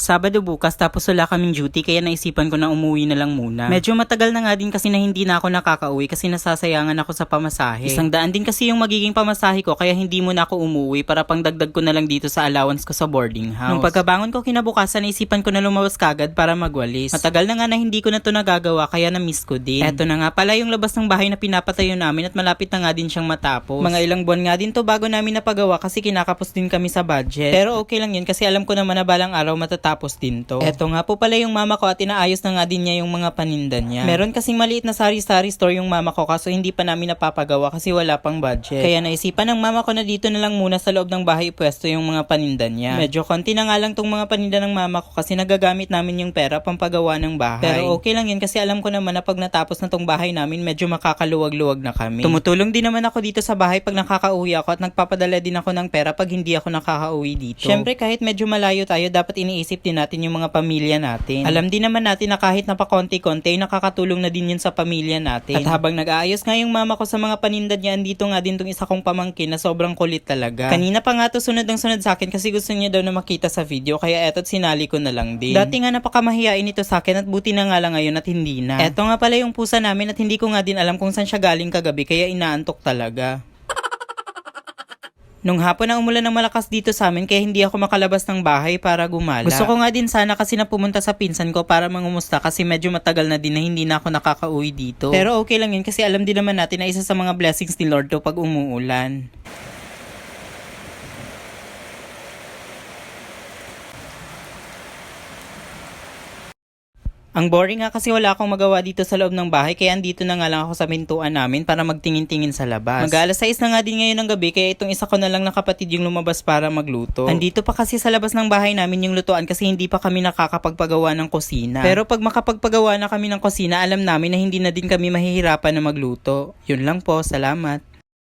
Sabado bukas tapos wala kaming duty kaya naisipan ko na umuwi na lang muna. Medyo matagal na nga din kasi na hindi na ako nakakauwi kasi nasasayangan ako sa pamasahe. Isang daan din kasi yung magiging pamasahe ko kaya hindi mo na ako umuwi para pangdagdag ko na lang dito sa allowance ko sa boarding house. Nung pagkabangon ko kinabukasan naisipan ko na lumawas kagad para magwalis. Matagal na nga na hindi ko na to nagagawa kaya na-miss ko din. Eto na nga pala yung labas ng bahay na pinapatayo namin at malapit na nga din siyang matapos. Mga ilang buwan nga din to bago namin napagawa kasi kinakapos din kami sa budget. Pero okay lang yun kasi alam ko naman na balang araw matatapos din to. Eto nga po pala yung mama ko at inaayos na nga din niya yung mga paninda niya. Meron kasing maliit na sari-sari store yung mama ko kaso hindi pa namin napapagawa kasi wala pang budget. Kaya naisipan ng mama ko na dito na lang muna sa loob ng bahay pwesto yung mga paninda niya. Medyo konti na nga lang tong mga paninda ng mama ko kasi nagagamit namin yung pera pampagawa ng bahay. Pero okay lang yun kasi alam ko naman na pag natapos na tong bahay namin medyo makakaluwag-luwag na kami. Tumutulong din naman ako dito sa bahay pag nakakauwi ako at nagpapadala din ako ng pera pag hindi ako nakakauwi dito. Syempre kahit medyo malayo tayo dapat iniisip din natin yung mga pamilya natin. Alam din naman natin na kahit napakonti-konti nakakatulong na din yun sa pamilya natin. At habang nag-aayos nga yung mama ko sa mga paninda niya andito nga din tong isa kong pamangkin na sobrang kulit talaga. Kanina pa nga to sunod ng sunod sa akin kasi gusto niya daw na makita sa video kaya eto't sinali ko na lang din. Dati nga napakamahiyain ito sa akin at buti na nga lang ngayon at hindi na. Eto nga pala yung pusa namin at hindi ko nga din alam kung saan siya galing kagabi kaya inaantok talaga. Nung hapon na umulan ng malakas dito sa amin kaya hindi ako makalabas ng bahay para gumala. Gusto ko nga din sana kasi na pumunta sa pinsan ko para mangumusta kasi medyo matagal na din na hindi na ako nakakauwi dito. Pero okay lang yun kasi alam din naman natin na isa sa mga blessings ni Lord to pag umuulan. Ang boring nga kasi wala akong magawa dito sa loob ng bahay kaya andito na nga lang ako sa pintuan namin para magtingin-tingin sa labas. Mag-alas 6 na nga din ngayon ng gabi kaya itong isa ko na lang nakapatid yung lumabas para magluto. Andito pa kasi sa labas ng bahay namin yung lutuan kasi hindi pa kami nakakapagpagawa ng kusina. Pero pag makapagpagawa na kami ng kusina, alam namin na hindi na din kami mahihirapan na magluto. Yun lang po, salamat.